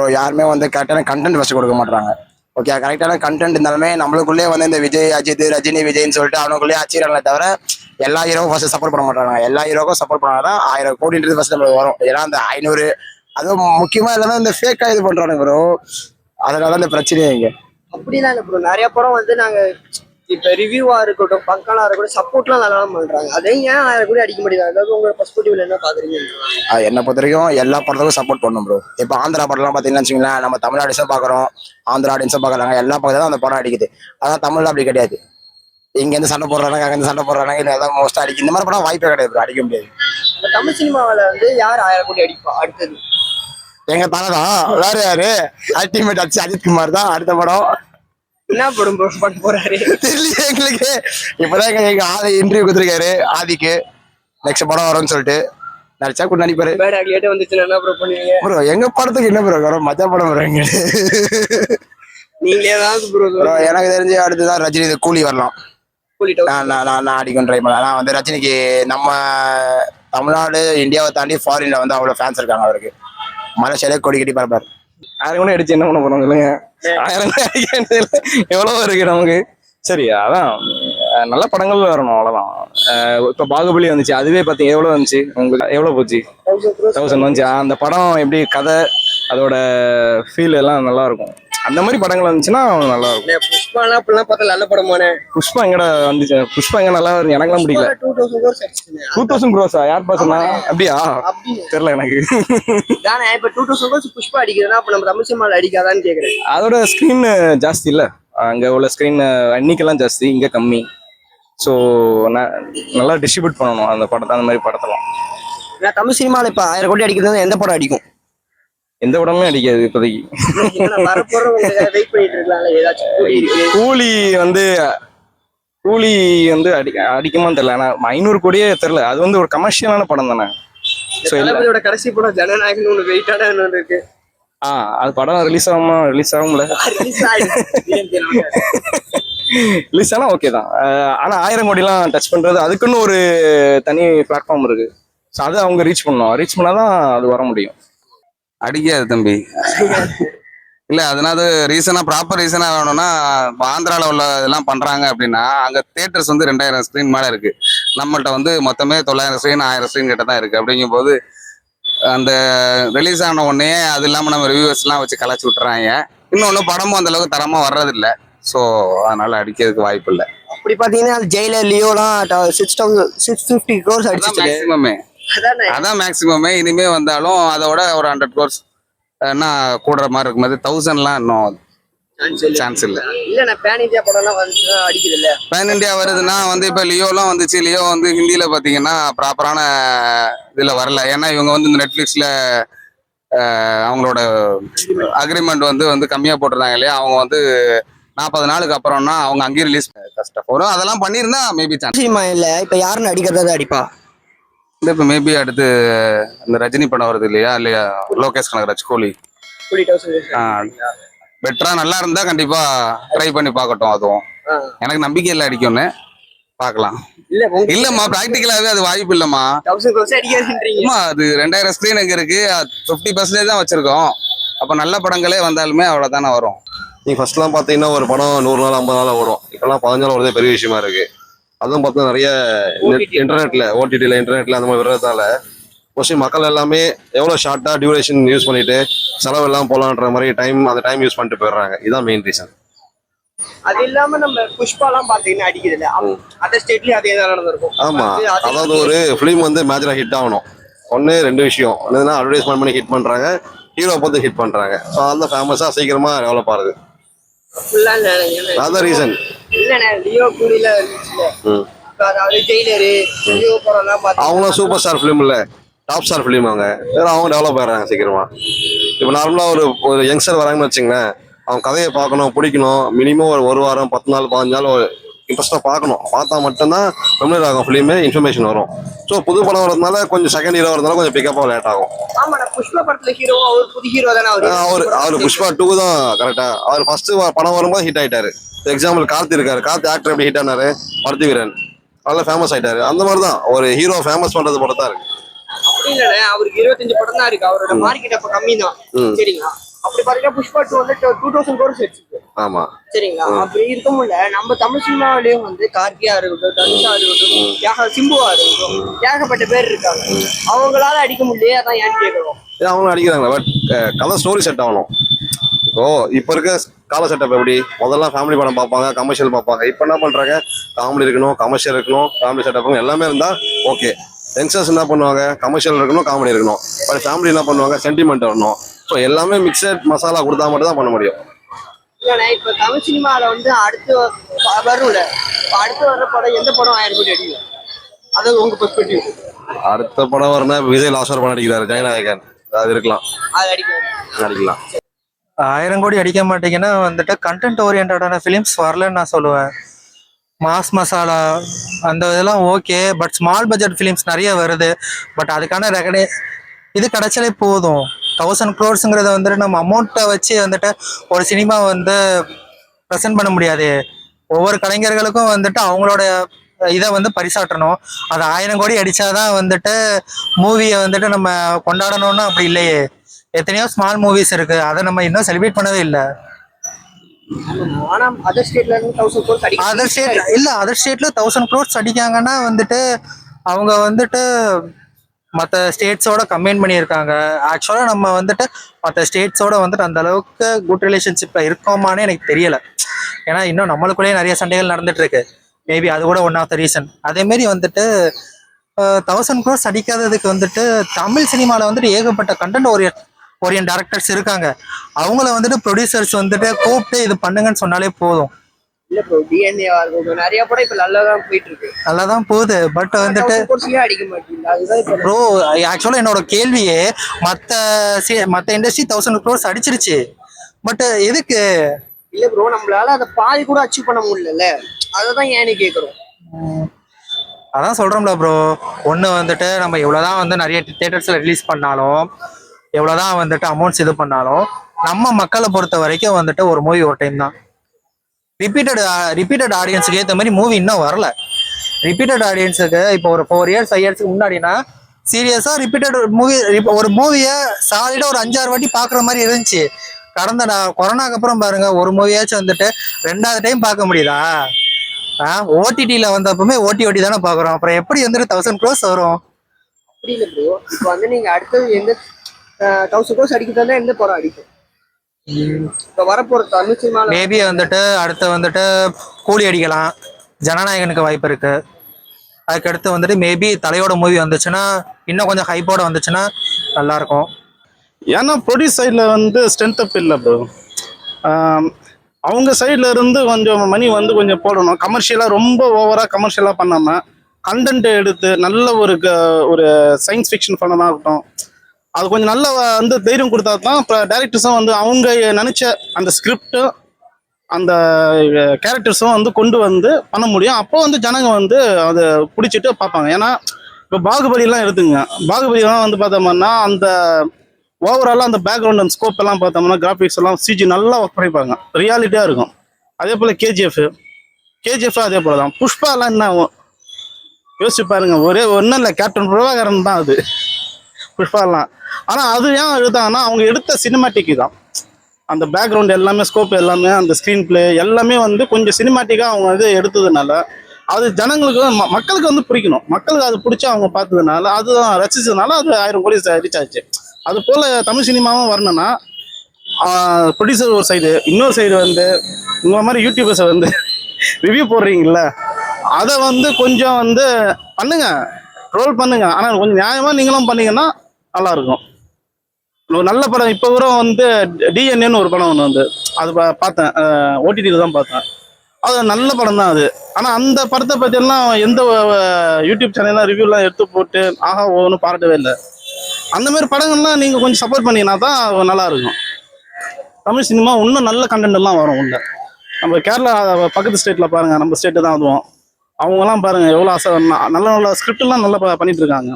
Bro யாருமே வந்து கரெக்டான கண்டென்ட் ஃபஸ்ட்டு கொடுக்க மாட்டாங்க ஓகே கரெக்டான கண்டென்ட் இருந்தாலுமே நம்மளுக்குள்ளே வந்து இந்த விஜய் அஜித் ரஜினி விஜய்னு சொல்லிட்டு அவனுக்குள்ளே அச்சிடறாங்களே தவிர எல்லா ஹீரோவும் ஃபஸ்ட்டு சப்போர்ட் பண்ண மாட்டாங்க எல்லா ஹீரோக்கும் சப்போர்ட் பண்ணாதான் ஆயிரம் கோடின்றது ஃபஸ்ட் நம்மளுக்கு வரும். ஏன்னா அந்த ஐநூறு அதுவும் முக்கியமா எல்லாமே இந்த ஃபேக்காக இது பண்ணுறானுங்க ப்ரோ அதனால இந்த பிரச்சனையே இங்கே. அப்படிலாம் இல்லை ப்ரோ நிறைய படம் வந்து நாங்க இப்ப ரிவ்யூவா இருக்கட்டும் பங்கலா இருக்கட்டும் சப்போர்ட்லாம் நல்லா பண்றாங்க. அதே ஏன் ஆயிரம் கூட அடிக்க முடியாது அதாவது உங்க பர்ஸ்பெக்டிவ்ல என்ன பாக்குறீங்க? என்னை பொறுத்த வரைக்கும் எல்லா படத்துக்கும் சப்போர்ட் பண்ணும் ப்ரோ இப்போ ஆந்திரா படம்லாம் பார்த்தீங்கன்னு வச்சுங்களேன் நம்ம தமிழ் ஆடியன்ஸும் பார்க்குறோம் ஆந்திரா ஆடியன்ஸும் பார்க்குறாங்க எல்லா பக்கத்துல அந்த படம் அடிக்குது. அதான் தமிழ்ல அப்படி கிடையாது. இங்கேருந்து சண்டை போடுறாங்க அங்கேருந்து சண்டை போடுறாங்க இல்லை அதான் மோஸ்ட்டாக அடிக்கும் இந்த மாதிரி படம் வாய்ப்பே கிடையாது. அடிக்க முடியாது. தமிழ் சினிமாவில வந்து யார் ஆயிரம் கோடி அடிப்பா அடுத்தது? எங்க தலை தான் வேற யாரு? அல்டிமேட் அச்சு அஜித் குமார் தான் அடுத்த படம். என்ன படம் பண்ண போறாரு? தெரியல எங்களுக்கு. இப்பதான் எங்க ஆதி இன்டர்வியூ கொடுத்துருக்காரு ஆதிக்கு. நெக்ஸ்ட் படம் வரும்னு சொல்லிட்டு. நடிச்சா கூட நடிப்பாரு. பேட் ஆக்லியேட்டே வந்துச்சுன்னா என்ன ப்ரோ பண்ணுவீங்க? ப்ரோ எங்க படத்துக்கு என்ன ப்ரோ வரும்? மஜா படம் வரும் எங்க நீங்களே தான் ப்ரோ ப்ரோ எனக்கு தெரிஞ்சு அடுத்துதான் ரஜினி இது கூலி வரலாம் நான் நான் நான் அடிக்கும் ட்ரை பண்ணேன் நான் வந்து ரஜினிக்கு நம்ம தமிழ்நாடு இந்தியாவை தாண்டி ஃபாரின்ல வந்து அவ்வளோ ஃபேன்ஸ் இருக்காங்க அவருக்கு. மலேசியாலே கொடி கட்டி பரப்பார் ஆயிரம் கூட அடிச்சு என்ன பண்ண போறோம் சொல்லுங்க. ஆயிரம். எவ்வளவு இருக்கு நமக்கு. சரி அதான். நல்ல படங்கள் வரணும் அவ்வளவுதான். அஹ் இப்ப பாகுபலி வந்துச்சு. அதுவே பாத்தீங்க எவ்வளவு வந்துச்சு? உங்களுக்கு எவ்வளவு போச்சு? தௌசண்ட் வந்துச்சு? அந்த படம் எப்படி கதை அதோட ஃபீல் எல்லாம் நல்லா இருக்கும். அந்த மாதிரி படங்கள் வந்துச்சுன்னா நல்லா இருக்கும். புஷ்பாலாம் அப்படிலாம் பார்த்தா நல்ல படமானே. புஷ்பா எங்கடா வந்துச்சு? புஷ்பா எங்க நல்லா இருக்கு எனக்கெல்லாம் பிடிக்கல. Two thousand crores two thousand க்ரோஸா யார் பாசனா அப்படியா? தெரியல எனக்கு. தானே இப்ப டூ தௌசண்ட் கோர்ஸ் புஷ்பா அடிக்குதுன்னா அப்ப நம்ம தமிழ் சினிமாவில் அடிக்காதான்னு கேக்குறேன். அதோட ஸ்க்ரீன் ஜாஸ்தி இல்ல. அங்க உள்ள ஸ்க்ரீன் எண்ணிக்கைலாம் ஜாஸ்தி இங்க கம்மி. ஸோ நல்லா டிஸ்ட்ரிபியூட் பண்ணணும் அந்த படத்தை அந்த மாதிரி படத்தெல்லாம். தமிழ் சினிமாவில் இப்ப ஆயிரம் கோடி அடிக்கிறது எந்த படம் அடிக்கும்? எந்த படமே அடிக்காது இப்போதைக்கு. கூலி வந்து கூலி வந்து அடி அடிக்குமான்னு தெரியல. ஆனா ஐநூறு கோடியே தெரியல. அது வந்து ஒரு கமர்ஷியலான படம் தானே. ஸோ தளபதியோட கடைசி படம் ஜனநாயகன் ஒன்று வெயிட்டான ஒன்று இருக்கு. ஆ அது படம் ரிலீஸ் ஆகுமா? ரிலீஸ் ஆகும்ல. ரிலீஸ் ஆனா ஓகே தான். அஹ் ஆனா ஆயிரம் கோடிலாம் டச் பண்றது அதுக்குன்னு ஒரு தனி பிளாட்ஃபார்ம் இருக்கு. ஸோ அதை அவங்க ரீச் பண்ணணும் ரீச் பண்ணாதான் அது வர முடியும். அடிக்காது தம்பி. இல்ல அதனால ரீசனா ப்ராப்பர் ரீசனா வேணும்னா ஆந்திரால உள்ள இதெல்லாம் பண்றாங்க அப்படின்னா அங்க தியேட்டர்ஸ் வந்து ரெண்டாயிரம் ஸ்க்ரீன் மேல இருக்கு. நம்மள்ட்ட வந்து மொத்தமே தொள்ளாயிரம் ஸ்க்ரீன் ஆயிரம் ஸ்க்ரீன் கிட்ட தான் இருக்கு. அப்படிங்கும்போது அந்த ரிலீஸ் ஆன உடனே அது இல்லாம நம்ம ரிவ்யூவர்ஸ் எல்லாம் வச்சு கலாச்சி விட்டுறாங்க. இன்னொன்னு படமும் அந்த அளவுக்கு தரமா வர்றதில்ல. ஸோ அதனால அடிக்கிறதுக்கு வாய்ப்பு இல்லை. அப்படி பாத்தீங்கன்னா Jailer லியோலாம் six thousand six fifty crores அடிச்சிட்டு மேக்சிமமே அதானே? அதான் மேக்சிமமே இனிமே வந்தாலும் அதோட ஒரு ஹண்ட்ரட் கோர்ஸ் என்ன கூடுற மாதிரி இருக்கும். போது தௌசண்ட்லாம் இன்னும் சான்ஸ் இல்லை. இல்ல. பேன் இந்தியா படம்லாம் அடிக்குது இல்ல பேன் இந்தியா வருதுன்னா வந்து இப்போ லியோலாம் வந்துச்சு. லியோ வந்து ஹிந்தியில பார்த்தீங்கன்னா ப்ராப்பரான இதில் வரல. ஏன்னா இவங்க வந்து இந்த நெட்ஃப்ளிக்ஸில் அவங்களோட அக்ரிமெண்ட் வந்து வந்து கம்மியாக போட்டிருந்தாங்க இல்லையா? அவங்க வந்து நாற்பது நாளுக்கு அப்புறம்னா அவங்க அங்கேயும் ரிலீஸ் கஷ்டம் வரும் அதெல்லாம் பண்ணியிருந்தா மேபி சான்ஸ் இல்ல. இப்ப யாருன்னு அடிக்கிறதா அடிப்பா? இந்த இப்போ மேபி அடுத்து இந்த ரஜினி படம் வருது இல்லையா? இல்லையா? லோகேஷ் கனகராஜ் கோலி. பெட்டரா நல்லா இருந்தா கண்டிப்பா ட்ரை பண்ணி பார்க்கட்டும் அதுவும். எனக்கு நம்பிக்கை இல்லை அடிக்கும்னு. பார்க்கலாம். இல்லம்மா ப்ராக்டிக்கலாவே அது வாய்ப்பு இல்லம்மா. அது ரெண்டாயிரம் ஸ்க்ரீன் எங்க இருக்கு. ஃபிஃப்டி பர்சன்டேஜ் தான் வச்சிருக்கோம். அப்ப நல்ல படங்களே வந்தாலுமே அவ்வளவுதானே வரும். நீ ஃபர்ஸ்ட்லாம் பார்த்தீங்கன்னா ஒரு படம் நூறு நாள் ஐம்பது நாள் ஓடும். இப்போலாம் பதினஞ்சு நாள் வரதே பெரிய விஷயமா இருக்கு. அதுவும் பார்த்தா நிறைய நெட் இன்டர்நெட்ல ஓடிடியில் இன்டர்நெட்ல அந்த மாதிரி வர்றதால மோஸ்ட்லி மக்கள் எல்லாமே எவ்வளோ ஷார்ட்டாக டியூரேஷன் யூஸ் பண்ணிட்டு செலவு எல்லாம் போகலான்ற மாதிரி டைம் அந்த டைம் யூஸ் பண்ணிட்டு போயிடுறாங்க. இதான் மெயின் ரீசன் அது இல்லாம நம்ம புஷ்பாலாம் பாத்தீங்கன்னா அடிக்குது இல்ல அதர் ஸ்டேட்லயும் அதே தான் நடந்திருக்கும். ஆமா. அது- அது- அதாவது ஒரு ஃபிலிம் வந்து மேஜராக ஹிட் ஆகணும். ஒன்று ரெண்டு விஷயம். என்னதுன்னா அட்வர்டைஸ்மெண்ட் பண்ணி ஹிட் பண்ணுறாங்க ஹீரோ பார்த்து ஹிட் பண்ணுறாங்க ஸோ அதெல்லாம் ஃபேமஸாக சீக்கிரமாக டெவலப் ஆகுது. அதான் ரீசன் இல்லண்ணே லியோ கூலில இருந்துச்சுல. ம். இப்ப அதாவது ஜெயிலரு லியோ படம்லாம் பாத்தீங்கன்னா அவங்களும் சூப்பர் ஸ்டார் ஃபிலிம் இல்ல. டாப் ஸ்டார் ஃபிலிம் அவங்க. வேற அவங்க டெவலப் ஆயிடுறாங்க சீக்கிரமா. இப்போ நார்மலாக ஒரு ஒரு யங்ஸ்டர் வராங்கன்னு வச்சுங்களேன் அவங்க கதையை பார்க்கணும் பிடிக்கணும். மினிமம் ஒரு ஒரு வாரம் பத்து நாள் பதினஞ்சு நாள் இன்ட்ரெஸ்ட்டாக பார்க்கணும். பார்த்தா மட்டும்தான் ஃபெமிலியர் ஆகும் ஃபிலிமு இன்ஃபர்மேஷன் வரும். ஸோ புது படம் வரதுனால கொஞ்சம் செகண்ட் ஹீரோ வரதுனால கொஞ்சம் பிக்கப்பாக லேட் ஆகும். அவர் அவர்? புஷ்பா டூ தான் கரெக்டாக அவர் ஃபர்ஸ்ட் படம் வரும்போது ஹிட் ஆயிட்டாரு. எக்ஸாம்பிள் கார்த்தி இருக்காரு. கார்த்தி ஆக்டர் எப்படி ஹிட் ஆனாரு? வீரன். நல்லா ஃபேமஸ் ஆயிட்டாரு. அந்த மாதிரி தான் ஒரு ஹீரோ ஃபேமஸ் பண்றது பொறுத்தா இருக்கு. அப்படி இல்லண்ணே அவருக்கு இருபத்தஞ்சு படம் தான் இருக்கு. அவரோட மார்க்கெட் அப்ப கம்மி தான். சரிங்களா? அப்படி பாத்தீங்கன்னா புஷ்பா டூ வந்து டூ தௌசண்ட் கோர்ஸ் வச்சிருக்கு. ஆமா. சரிங்களா? அப்படி இருக்க முடியல. நம்ம தமிழ் சினிமாவிலயும் வந்து கார்த்தியா இருக்கட்டும் தனுஷா இருக்கட்டும் யாக சிம்புவா இருக்கட்டும் ஏகப்பட்ட பேர் இருக்காங்க. அவங்களால அடிக்க முடியலையே அதான் ஏன்னு கேட்கறோம் இது அவங்களும் அடிக்கிறாங்க? பட் கதை ஸ்டோரி செட் ஆகணும். இப்போ இப்போ இருக்க கால செட்டப் எப்படி? முதல்ல ஃபேமிலி படம் பார்ப்பாங்க கமர்ஷியல் பார்ப்பாங்க. இப்போ என்ன பண்றாங்க? காமெடி இருக்கணும் கமர்ஷியல் இருக்கணும் ஃபேமிலி செட்டப் எல்லாமே இருந்தா ஓகே யங்ஸ்டர்ஸ் என்ன பண்ணுவாங்க? கமர்ஷியல் இருக்கணும் காமெடி இருக்கணும். பட் ஃபேமிலி என்ன பண்ணுவாங்க? சென்டிமெண்ட் வரணும். ஸோ எல்லாமே மிக்சட் மசாலா கொடுத்தா மட்டும் தான் பண்ண முடியும். இல்லைண்ணே இப்ப தமிழ் சினிமால வந்து அடுத்து வரும்ல. படம் எந்த படம் ஆயிரம் கோடி அடிக்கும் அது உங்க பெர்ஸ்பெக்டிவ் அடுத்த படம் வரணும் இப்ப விஜய் லாஸ்ட் படம் அடிக்கிறாரு ஜெயநாயகன். அது இருக்கலாம். அது அடிக்கும் அடிக்கலாம் ஆயிரம் கோடி அடிக்க மாட்டீங்கன்னா வந்துட்டு கண்டென்ட் ஓரியன்டான ஃபிலிம்ஸ் வரலன்னு நான் சொல்லுவேன். மாஸ் மசாலா அந்த இதெல்லாம் okay but small budget films நிறைய வருது. பட் அதுக்கான ரெகனே இது கிடைச்சாலே போதும். தௌசண்ட் க்ரோர்ஸுங்கிறத வந்துட்டு நம்ம அமௌண்ட்டை வச்சு வந்துட்டு ஒரு சினிமா வந்து ப்ரெசென்ட் பண்ண முடியாது. ஒவ்வொரு கலைஞர்களுக்கும் வந்துட்டு அவங்களோட இதை வந்து பரிசாற்றணும். அது ஆயிரம் கோடி அடித்தாதான் வந்துட்டு மூவியை வந்துட்டு நம்ம கொண்டாடணும்னா அப்படி இல்லையே. எத்தனையோ ஸ்மால் மூவிஸ் இருக்கு. அதை நம்ம இன்னும் செலிப்ரேட் பண்ணவே இல்லை. அதர் ஸ்டேட் இல்ல அதர் ஸ்டேட்ல தௌசண்ட் க்ரோர்ஸ் அடிக்காங்கன்னா வந்துட்டு அவங்க வந்துட்டு மற்ற ஸ்டேட்ஸோட கம்பைன் பண்ணியிருக்காங்க. ஆக்சுவலாக நம்ம வந்துட்டு மற்ற ஸ்டேட்ஸோட வந்துட்டு அந்த அளவுக்கு குட் ரிலேஷன்ஷிப்பில் இருக்கோமான்னு எனக்கு தெரியல. ஏன்னா இன்னும் நம்மளுக்குள்ளேயே நிறைய சண்டைகள் நடந்துட்டு இருக்கு. மேபி அது கூட ஒன் ஆஃப் த ரீசன் அதேமாரி வந்துட்டு தௌசண்ட் க்ரோர்ஸ் அடிக்காததுக்கு வந்துட்டு தமிழ் சினிமாவில் வந்துட்டு ஏகப்பட்ட கண்டென்ட் ஓரியன் ஓரியன் டேரக்டர்ஸ் இருக்காங்க. அவங்கள வந்துட்டு ப்ரொடியூசர்ஸ் வந்துட்டு கூப்பிட்டு இது பண்ணுங்கன்னு சொன்னாலே போதும். இல்ல ப்ரோ டிஎன்ஏவா இருக்கட்டும் நிறைய படம் இப்ப நல்லா தான் போயிட்டு இருக்கு நல்லா தான் போகுது பட் வந்துட்டு அடிக்க ப்ரோ ஆக்சுவலாக என்னோட கேள்வியே சி மற்ற இண்டஸ்ட்ரி தௌசண்ட் க்ரோர்ஸ் அடிச்சிருச்சு. பட் எதுக்கு? இல்ல ப்ரோ நம்மளால அதை பாதி கூட அச்சீவ் பண்ண முடியல அததான் ஏன்னு கேக்குறோம். அதான் சொல்கிறோம்ல ப்ரோ ஒன்று வந்துட்டு நம்ம எவ்வளோதான் வந்து நிறைய தேட்டர்ஸில் ரிலீஸ் பண்ணாலும் எவ்வளோதான் வந்துட்டு அமௌண்ட்ஸ் இது பண்ணாலும் நம்ம மக்களை பொறுத்த வரைக்கும் வந்துட்டு ஒரு மூவி ஒரு டைம் தான். ரிப்பீட்டட் ரிப்பீட்டட் ஆடியன்ஸுக்கு ஏற்ற மாதிரி மூவி இன்னும் வரல. ரிப்பீட்டட் ஆடியன்ஸுக்கு இப்போ ஒரு ஃபோர் இயர்ஸ் ஃபைவ் இயர்ஸ்க்கு முன்னாடினா சீரியஸாக ரிப்பீட்டட் மூவி ஒரு மூவியை சாலிடாக ஒரு அஞ்சாறு வாட்டி பார்க்குற மாதிரி இருந்துச்சு. கடந்த நான் கொரோனாக்கு அப்புறம் பாருங்க ஒரு மூவியாச்சும் வந்துட்டு ரெண்டாவது டைம் பார்க்க முடியுதா? ஓடிடியில் வந்தப்பவுமே ஓட்டி ஓட்டி தானே பார்க்குறோம் அப்புறம் எப்படி வந்துட்டு தௌசண்ட் க்ரோஸ் வரும்? அப்படி இல்ல ப்ரோ இப்போ வந்து நீங்க அடுத்தது எந்த தௌசண்ட் கோர்ஸ் அடிக்கிறதா எந்த படம் அடிக்கும்? இப்ப வரப்போற தமிழ் சினிமால மேபி வந்துட்டு அடுத்து வந்துட்டு கூலி அடிக்கலாம். ஜனநாயகனுக்கு வாய்ப்பு இருக்கு. அதுக்கடுத்து வந்துட்டு மேபி தலையோட மூவி வந்துச்சுன்னா இன்னும் கொஞ்சம் ஹைப்போட வந்துச்சுன்னா நல்லா இருக்கும். ஏன்னா ப்ரொடியூஸ் சைடில் வந்து ஸ்ட்ரென்த் அப் இல்லை ப்ரோ அவங்க சைடில் இருந்து கொஞ்சம் மணி வந்து கொஞ்சம் போடணும். கமர்ஷியலாக ரொம்ப ஓவராக கமர்ஷியலாக பண்ணாமல் கண்டென்ட் எடுத்து நல்ல ஒரு க- ஒரு சயின்ஸ் ஃபிக்ஷன் பண்ணனா இருக்கட்டும். அது கொஞ்சம் நல்ல வந்து தைரியம் கொடுத்தா தான் இப்போ டேரக்டர்ஸும் வந்து அவங்க நினச்ச அந்த ஸ்கிரிப்டும் அந்த கேரக்டர்ஸும் வந்து கொண்டு வந்து பண்ண முடியும். அப்போ வந்து ஜனங்க வந்து அதை பிடிச்சிட்டு பார்ப்பாங்க. ஏன்னா இப்போ பாகுபலிலாம் எடுத்துங்க. பாகுபலிலாம் வந்து பார்த்தோம்னா அந்த ஓவராலாக அந்த பேக்ரவுண்ட் அந்த ஸ்கோப் எல்லாம் பார்த்தோம்னா கிராஃபிக்ஸ் எல்லாம் சிஜி நல்லா ஒர்க் பண்ணிப்பாங்க. ரியாலிட்டியாக இருக்கும். அதே போல் கேஜிஎஃப் கேஜிஎஃப் அதே போல் தான். புஷ்பாலாம் என்ன ஆகும்? யோசிச்சு பாருங்க. ஒரே ஒன்றும் இல்லை. கேப்டன் பிரபாகரன் தான் அது. புஷ்பாலாம் ஆனால் அது ஏன் எழுதாங்கன்னா அவங்க எடுத்த சினிமாட்டிக் தான். அந்த பேக்ரவுண்ட் எல்லாமே ஸ்கோப் எல்லாமே அந்த ஸ்க்ரீன் பிளே எல்லாமே வந்து கொஞ்சம் சினிமாட்டிக்காக அவங்க இது எடுத்ததுனால அது ஜனங்களுக்கு ம- மக்களுக்கு வந்து பிடிக்கணும். மக்களுக்கு அது பிடிச்சி அவங்க பார்த்ததுனால அதுதான் ரசிச்சதுனால அது ஆயிரம் கோடி ரீச் ஆச்சு. அது போல் தமிழ் சினிமாவும் வரணும்னா ப்ரொடியூசர் ஒரு சைடு இன்னொரு சைடு வந்து உங்களை மாதிரி யூடியூபர்ஸை வந்து ரிவ்யூ போடுறீங்கல்ல அதை வந்து கொஞ்சம் வந்து பண்ணுங்க. ரோல் பண்ணுங்க. ஆனால் கொஞ்சம் நியாயமாக நீங்களும் பண்ணீங்கன்னா நல்லா இருக்கும் நல்ல படம். இப்போ கூட வந்து டிஎன்ஏன்னு ஒரு படம் ஒன்று வந்து அது பா- பார்த்தேன். ஓடிடியில் தான் பார்த்தேன். அது நல்ல படம் தான் அது. ஆனால் அந்த படத்தை பற்றியெல்லாம் எந்த யூடியூப் சேனல்லாம் ரிவ்யூலாம் எடுத்து போட்டு ஆஹா ஒவ்வொன்றும் பாராட்டவே இல்லை. அந்த மாதிரி படங்கள்லாம் நீங்கள் கொஞ்சம் சப்போர்ட் பண்ணீங்கன்னா தான் நல்லா இருக்கும் தமிழ் சினிமா இன்னும் நல்ல கண்டென்ட்லாம் வரும் உள்ள. நம்ம கேரளா பக்கத்து ஸ்டேட்டில் பாருங்கள் நம்ம ஸ்டேட்டு தான் அதுவும். அவங்கலாம் பாருங்கள் எவ்வளோ ஆசை நல்ல நல்ல ஸ்கிரிப்ட்லாம் நல்லா ப- இருக்காங்க.